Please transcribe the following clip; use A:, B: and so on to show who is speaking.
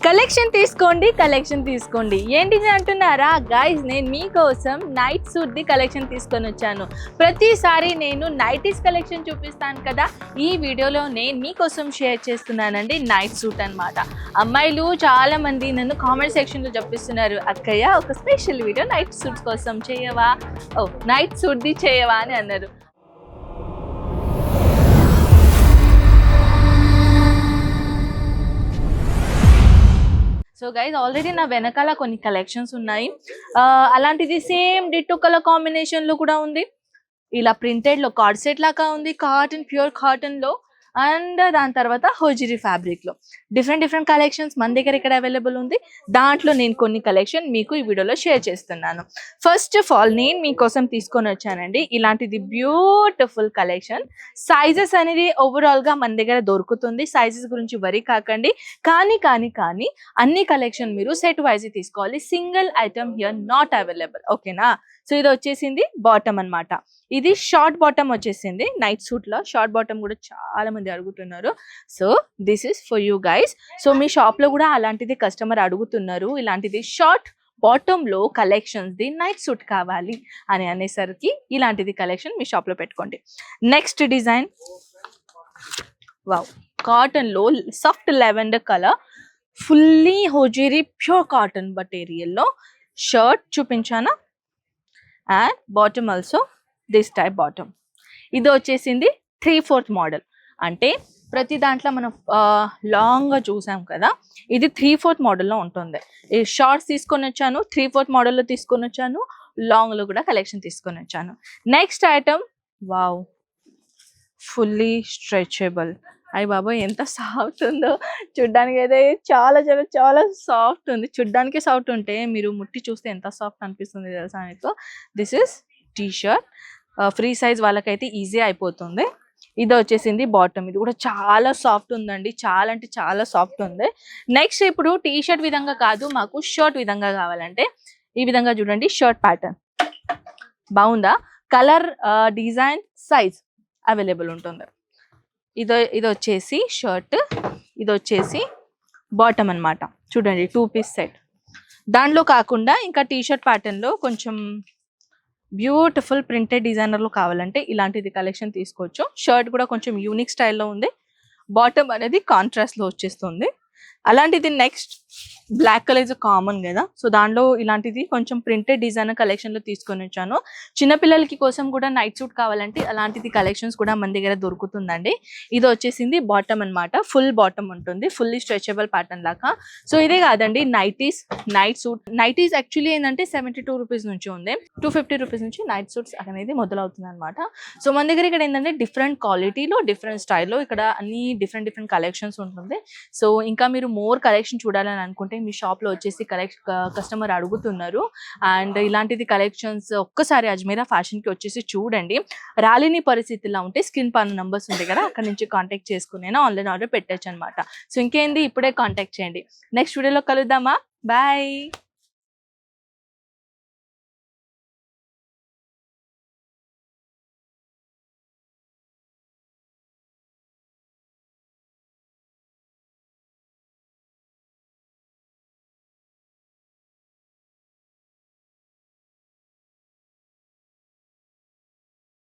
A: Collection తీసుకోండి collection తీసుకోండి. ఏంటిది అంటున్నారా? గైజ్ నేను మీకోసం నైట్ సూట్ది కలెక్షన్ తీసుకొని వచ్చాను. ప్రతిసారి నేను నైటీస్ కలెక్షన్ చూపిస్తాను కదా? ఈ వీడియోలో నేను మీకోసం షేర్ చేస్తున్నానండి నైట్ సూట్ అనమాట అమ్మాయిలు చాలామంది నన్ను కామెంట్ సెక్షన్లో చెప్పిస్తున్నారు. అక్కయ్య ఒక స్పెషల్ వీడియో నైట్ సూట్స్ కోసం చేయవా? ఓ నైట్ సూట్ ది చేయవా? అని అన్నారు. సో గైజ్ ఆల్రెడీ నా వెనకాల కొన్ని కలెక్షన్స్ ఉన్నాయి. ఆ, అలాంటిది సేమ్ డిట్టు కలర్ కాంబినేషన్లో కూడా ఉంది. ఇలా ప్రింటెడ్లో కార్డ్ సెట్ లాగా ఉంది. కాటన్ ప్యూర్ కాటన్లో. అండ్ దాని తర్వాత హోజిరీ ఫ్యాబ్రిక్లో డిఫరెంట్ డిఫరెంట్ కలెక్షన్స్ మన దగ్గర ఇక్కడ అవైలబుల్ ఉంది. దాంట్లో నేను కొన్ని కలెక్షన్ మీకు ఈ వీడియోలో షేర్ చేస్తున్నాను. ఫస్ట్ ఆఫ్ ఆల్ నేను మీకోసం తీసుకొని వచ్చానండి. ఇలాంటిది బ్యూటిఫుల్ కలెక్షన్ సైజెస్ అనేది ఓవరాల్గా మన దగ్గర దొరుకుతుంది. సైజెస్ గురించి వరి కాకండి. కానీ కానీ కానీ అన్ని కలెక్షన్ మీరు సెట్ వైజ్ తీసుకోవాలి. Single item here not available ఓకేనా సో ఇది వచ్చేసింది బాటమ్ అన్నమాట. ఇది షార్ట్ బాటమ్ వచ్చేసింది. నైట్ సూట్లో షార్ట్ బాటమ్ కూడా చాలా మంది అడుగుతున్నారు. So this is for you guys so మీ షాప్లో కూడా అలాంటిది కస్టమర్ అడుగుతున్నారు. ఇలాంటిది షార్ట్ బాటమ్లో కలెక్షన్స్ ది నైట్ సూట్ కావాలి అని అనేసరికి ఇలాంటిది కలెక్షన్ మీ షాప్లో పెట్టుకోండి. నెక్స్ట్ డిజైన్ వావ్ కాటన్లో soft lavender colour fully hosiery pure కాటన్లో shirt చూపించానా? And bottom also this type bottom ఇది వచ్చేసింది త్రీ ఫోర్త్ మోడల్ అంటే ప్రతి దాంట్లో మనం లాంగ్గా చూసాం కదా ఇది త్రీ ఫోర్త్ మోడల్లో ఉంటుంది. ఈ షార్ట్స్ తీసుకొని వచ్చాను త్రీ ఫోర్త్ మోడల్లో తీసుకొని వచ్చాను లాంగ్లో కూడా కలెక్షన్ తీసుకొని వచ్చాను. Next item wow fully stretchable అయ్యి బాబా ఎంత సాఫ్ట్ ఉందో. చూడ్డానికి అయితే చాలా చాలా చాలా సాఫ్ట్ ఉంది. చూడ్డానికి సాఫ్ట్ ఉంటే మీరు ముట్టి చూస్తే ఎంత సాఫ్ట్ అనిపిస్తుంది తెలుసా మీకు? This is T shirt free size వాళ్ళకైతే ఈజీ అయిపోతుంది. ఇది వచ్చేసింది బాటమ్. ఇది కూడా చాలా సాఫ్ట్ ఉందండి. చాలా అంటే చాలా సాఫ్ట్ ఉంది. నెక్స్ట్ ఇప్పుడు టీ షర్ట్ విధంగా కాదు మాకు షర్ట్ విధంగా కావాలంటే ఈ విధంగా చూడండి. Shirt pattern. బాగుందా? కలర్ డిజైన్ సైజ్ అవైలబుల్ ఉంటుంది. ఇదో ఇది వచ్చేసి షర్ట్ ఇది వచ్చేసి బాటమ్ అన్నమాట. చూడండి టూ పీస్ సెట్. దాంట్లో కాకుండా ఇంకా టీ షర్ట్ ప్యాటర్న్లో కొంచెం బ్యూటిఫుల్ ప్రింటెడ్ డిజైనర్లో కావాలంటే ఇలాంటిది కలెక్షన్ తీసుకోవచ్చు. షర్ట్ కూడా కొంచెం యూనిక్ స్టైల్లో ఉంది. బాటమ్ అనేది కాంట్రాస్ట్లో వచ్చేస్తుంది. అలాంటిది నెక్స్ట్ బ్లాక్ కలర్ కామన్ కదా. సో దాంట్లో ఇలాంటిది కొంచెం ప్రింటెడ్ డిజైన్ కలెక్షన్లో తీసుకొని వచ్చాను. చిన్నపిల్లలకి కోసం కూడా నైట్ సూట్ కావాలంటే అలాంటిది కలెక్షన్స్ కూడా మన దగ్గర దొరుకుతుందండి. ఇది వచ్చేసింది బాటమ్ అన్నమాట. ఫుల్ బాటమ్ ఉంటుంది. ఫుల్లీ స్ట్రెచబుల్ ప్యాటర్న్ లాగా. సో ఇదే కాదండి nighties night suit nighties actually ఏంటంటే సెవెంటీ టూ రూపీస్ నుంచి ఉంది. టూ ఫిఫ్టీ రూపీస్ నుంచి నైట్ సూట్స్ అనేది మొదలవుతుంది అనమాట సో మన దగ్గర ఇక్కడ ఏంటంటే డిఫరెంట్ క్వాలిటీలో డిఫరెంట్ స్టైల్లో ఇక్కడ అన్ని డిఫరెంట్ డిఫరెంట్ కలెక్షన్స్ ఉంటుంది. సో ఇంకా మీరు మోర్ కలెక్షన్ చూడాలని అనుకుంటే మీ షాప్లో వచ్చేసి కలెక్ట్ కస్టమర్ అడుగుతున్నారు. అండ్ ఇలాంటిది కలెక్షన్స్ ఒక్కసారి అజ్మీరా ఫ్యాషన్కి వచ్చేసి చూడండి. రాలేని పరిస్థితిలో ఉంటే స్క్రీన్ పైన నంబర్స్ ఉంటాయి కదా అక్కడ నుంచి కాంటాక్ట్ చేసుకుని ఆన్లైన్ ఆర్డర్ పెట్టచ్చు అనమాట సో ఇంకేంది? ఇప్పుడే కాంటాక్ట్ చేయండి. నెక్స్ట్ వీడియోలో కలుద్దామా? బాయ్!